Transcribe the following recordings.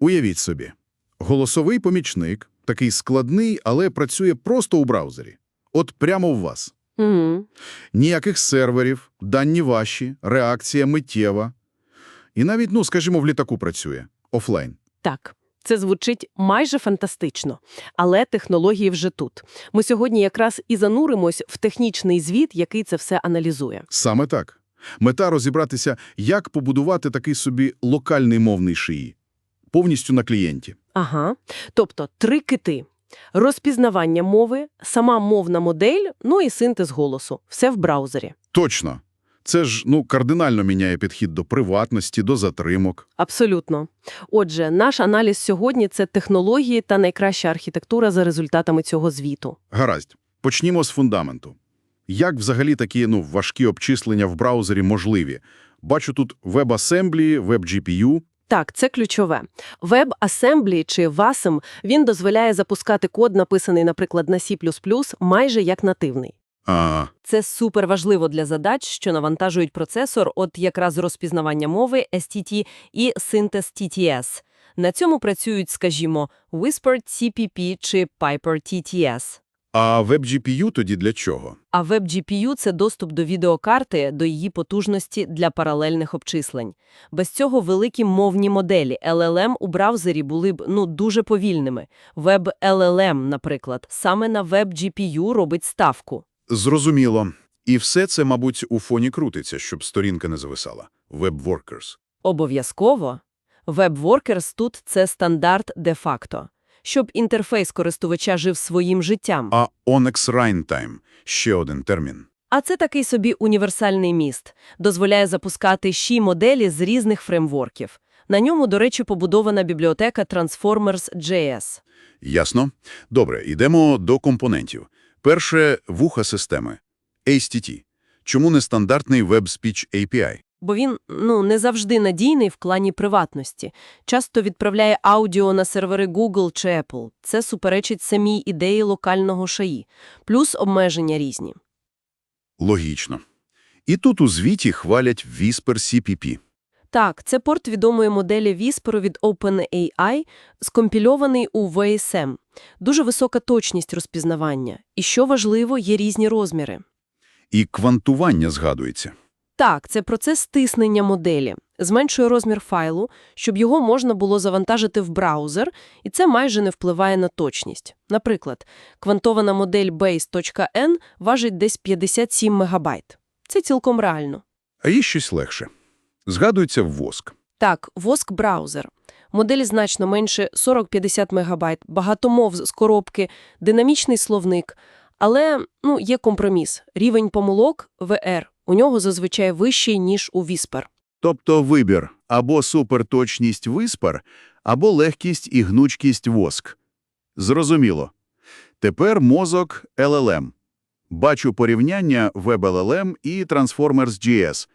Уявіть собі, голосовий помічник, такий складний, але працює просто у браузері. От прямо в вас. Угу. Ніяких серверів, дані ваші, реакція миттєва. І навіть, ну, скажімо, в літаку працює. Офлайн. Так, це звучить майже фантастично, але технології вже тут. Ми сьогодні якраз і зануримось в технічний звіт, який це все аналізує. Саме так. Мета розібратися, як побудувати такий собі локальний мовний шиї. Повністю на клієнті. Ага. Тобто три кити. Розпізнавання мови, сама мовна модель, ну і синтез голосу. Все в браузері. Точно. Це ж, ну, кардинально міняє підхід до приватності, до затримок. Абсолютно. Отже, наш аналіз сьогодні – це технології та найкраща архітектура за результатами цього звіту. Гаразд. Почнімо з фундаменту. Як взагалі такі, ну, важкі обчислення в браузері можливі? Бачу тут WebAssembly, WebGPU. Так, це ключове. WebAssembly чи WASM, він дозволяє запускати код, написаний, наприклад, на C++, майже як нативний. А, Це суперважливо для задач, що навантажують процесор, от якраз розпізнавання мови STT і синтез TTS. На цьому працюють, скажімо, Whispered CPP чи Piper TTS. А WebGPU тоді для чого? А WebGPU – це доступ до відеокарти, до її потужності для паралельних обчислень. Без цього великі мовні моделі LLM у браузері були б ну дуже повільними. WebLLM, наприклад, саме на WebGPU робить ставку. Зрозуміло. І все це, мабуть, у фоні крутиться, щоб сторінка не зависала. WebWorkers. Обов'язково. WebWorkers тут – це стандарт де-факто. Щоб інтерфейс користувача жив своїм життям. А Onyx Runtime – ще один термін. А це такий собі універсальний міст. Дозволяє запускати щі моделі з різних фреймворків. На ньому, до речі, побудована бібліотека Transformers.js. Ясно. Добре, йдемо до компонентів. Перше – вуха системи. HTT. Чому не стандартний Web Speech API? Бо він, ну, не завжди надійний в плані приватності. Часто відправляє аудіо на сервери Google чи Apple. Це суперечить самій ідеї локального шаї. Плюс обмеження різні. Логічно. І тут у звіті хвалять Whisper CPP. Так, це порт відомої моделі Whisper від OpenAI, скомпільований у VSM. Дуже висока точність розпізнавання. І, що важливо, є різні розміри. І квантування згадується. Так, це процес стиснення моделі. Зменшує розмір файлу, щоб його можна було завантажити в браузер, і це майже не впливає на точність. Наприклад, квантована модель Base.N важить десь 57 мегабайт. Це цілком реально. А є щось легше. Згадується воск. Так, Vosk браузер. Моделі значно менше 40-50 мегабайт, багато мов з коробки, динамічний словник. Але ну, є компроміс. Рівень помилок VR у нього зазвичай вищий, ніж у Whisper. Тобто вибір або суперточність Whisper, або легкість і гнучкість воск. Зрозуміло. Тепер мозок LLM. Бачу порівняння WebLLM і Transformers.js.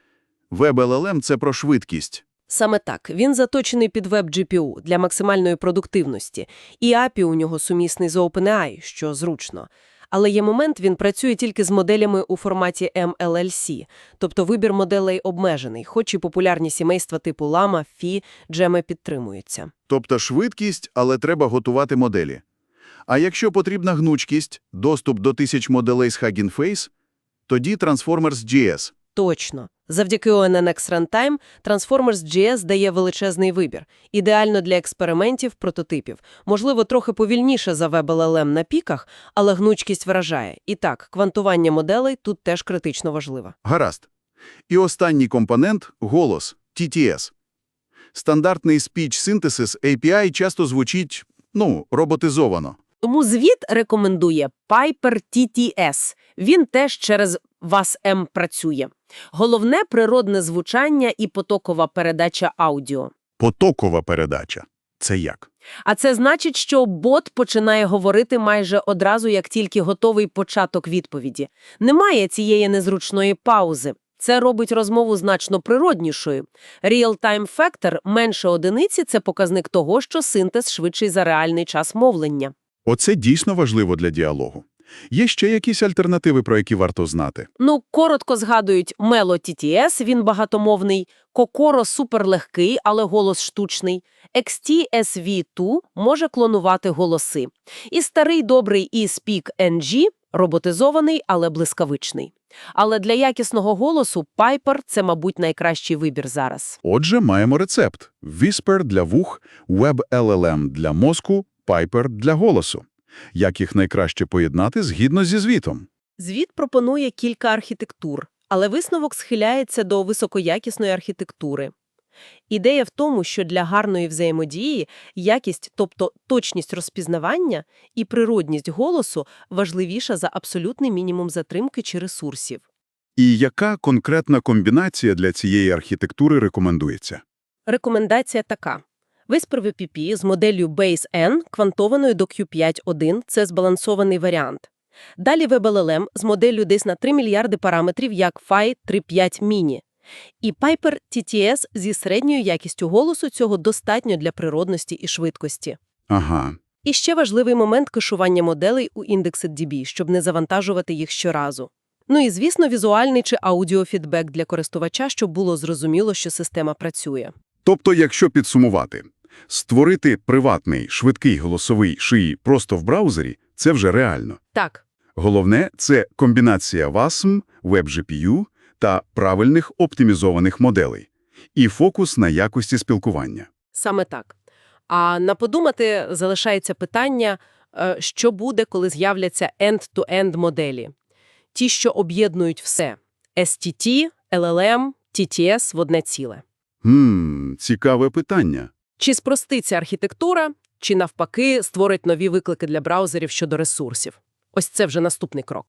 WebLLM – це про швидкість. Саме так, він заточений під веб-GPU для максимальної продуктивності, і API у нього сумісний з OpenAI, що зручно. Але є момент, він працює тільки з моделями у форматі MLLC, тобто вибір моделей обмежений, хоч і популярні сімейства типу лама, фі, джеми підтримуються. Тобто швидкість, але треба готувати моделі. А якщо потрібна гнучкість, доступ до тисяч моделей з Hugging Face, тоді Transformers.js. Точно. Завдяки ONNX Runtime Transformers.js дає величезний вибір. Ідеально для експериментів, прототипів. Можливо, трохи повільніше за WebLLM на піках, але гнучкість вражає. І так, квантування моделей тут теж критично важливо. Гаразд. І останній компонент – голос, TTS. Стандартний Speech Synthesis API часто звучить, ну, роботизовано. Тому звіт рекомендує Piper TTS. Він теж через WASM працює. Головне – природне звучання і потокова передача аудіо. Потокова передача. Це як? А це значить, що бот починає говорити майже одразу, як тільки готовий початок відповіді. Немає цієї незручної паузи. Це робить розмову значно природнішою. Real-time factor менше одиниці – це показник того, що синтез швидший за реальний час мовлення. Оце дійсно важливо для діалогу. Є ще якісь альтернативи, про які варто знати? Ну, коротко згадують Melo TTS, він багатомовний, Kokoro суперлегкий, але голос штучний, XT SV2 може клонувати голоси. І старий добрий eSpeak NG роботизований, але блискавичний. Але для якісного голосу Piper – це, мабуть, найкращий вибір зараз. Отже, маємо рецепт. Whisper для вух, Web LLM для мозку, Piper для голосу. Як їх найкраще поєднати згідно зі звітом? Звіт пропонує кілька архітектур, але висновок схиляється до високоякісної архітектури. Ідея в тому, що для гарної взаємодії якість, тобто точність розпізнавання і природність голосу важливіша за абсолютний мінімум затримки чи ресурсів. І яка конкретна комбінація для цієї архітектури рекомендується? Рекомендація така. Whisper VPP з моделлю Base N квантованою до Q5.1 – це збалансований варіант. Далі WebLLM з моделлю десь на 3 мільярди параметрів, як Phi 3.5 Mini. І Piper TTS зі середньою якістю голосу цього достатньо для природності і швидкості. Ага. І ще важливий момент кешування моделей у Indexed.db, щоб не завантажувати їх щоразу. Ну і, звісно, візуальний чи аудіофідбек для користувача, щоб було зрозуміло, що система працює. Тобто, якщо підсумувати, створити приватний, швидкий голосовий шиї просто в браузері – це вже реально. Так, Головне – це комбінація WASM, WebGPU та правильних оптимізованих моделей. І фокус на якості спілкування. Саме так. А на подумати залишається питання, е, що буде, коли з'являться end-to-end моделі. Ті, що об'єднують все – STT, LLM, TTS в одне ціле. Хм, цікаве питання. Чи спроститься архітектура, чи навпаки створить нові виклики для браузерів щодо ресурсів. Ось це вже наступний крок.